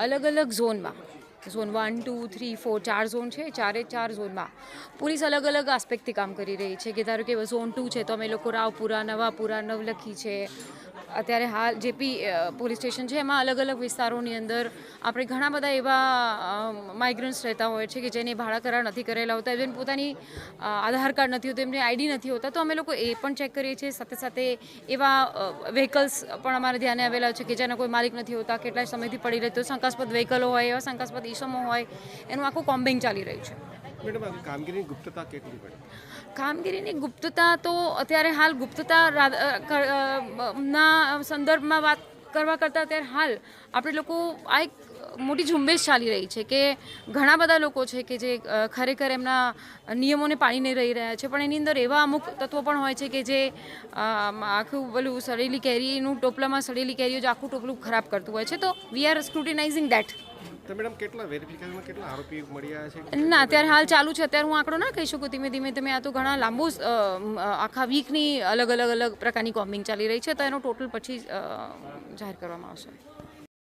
અલગ અલગ ઝોનમાં. Zone one two three four ચાર ઝોન છે, ચારે ચાર ઝોનમાં. પોલીસ અલગ અલગ આસ્પેક્ટથી કામ કરી રહી છે કે ધારો કે ઝોન ટુ છે તો અમે લોકો રાવપુરા, નવાપુરા, નવલખી છે અત્યારે હાલ જેપી પોલીસ સ્ટેશન છે, એમાં અલગ અલગ વિસ્તારોની અંદર આપણે ઘણા બધા એવા માઇગ્રન્ટ્સ રહેતા હોય છે કે જેને ભાડા કરાર નથી કરેલા હોતા, જેને પોતાની આધાર કાર્ડ નથી હોતું, એમને આઈડી નથી હોતા, તો અમે લોકો એ પણ ચેક કરીએ છીએ. સાથે સાથે એવા વ્હીકલ્સ પણ અમારે ધ્યાને આવેલા છે કે જેના કોઈ માલિક નથી હોતા કેટલા સમયથી પડી રહેતો, શંકાસ્પદ વ્હીકલો હોય, એવા શંકાસ્પદ ઈસમો હોય, એનું આખું કોમ્બિંગ ચાલી રહ્યું છે. કામગીરીની ગુપ્તતા કેટલી પડે કામગીરીની ગુપ્તતા તો અત્યારે હાલ ગુપ્તતા ના સંદર્ભમાં વાત કરવા કરતાં અત્યારે હાલ આપણે લોકો, આ એક મોટી ઝુંબેશ ચાલી રહી છે કે ઘણા બધા લોકો છે કે જે ખરેખર એમના નિયમોને પાળી નહીં રહી રહ્યા છે. પણ એની અંદર એવા અમુક તત્વો પણ હોય છે કે જે આખું પેલું સડેલી કેરીનું ટોપલામાં સડેલી કેરીઓ જે આખું ટોપલું ખરાબ કરતું હોય છે. તો we are scrutinizing that madam, કેટલા વેરિફિકેશનમાં કેટલા આરોપી મળ્યા છે? ના, અત્યારે હાલ ચાલુ છે. અત્યારે હું આંકડો ના કહી શકું. ધીમે ધીમે ધીમે આ તો ઘણા લાંબુ આખા વીકની અલગ અલગ અલગ પ્રકારની કોમ્બિંગ ચાલી રહી છે. તો એનો ટોટલ પછી જાહેર કરવામાં આવશે.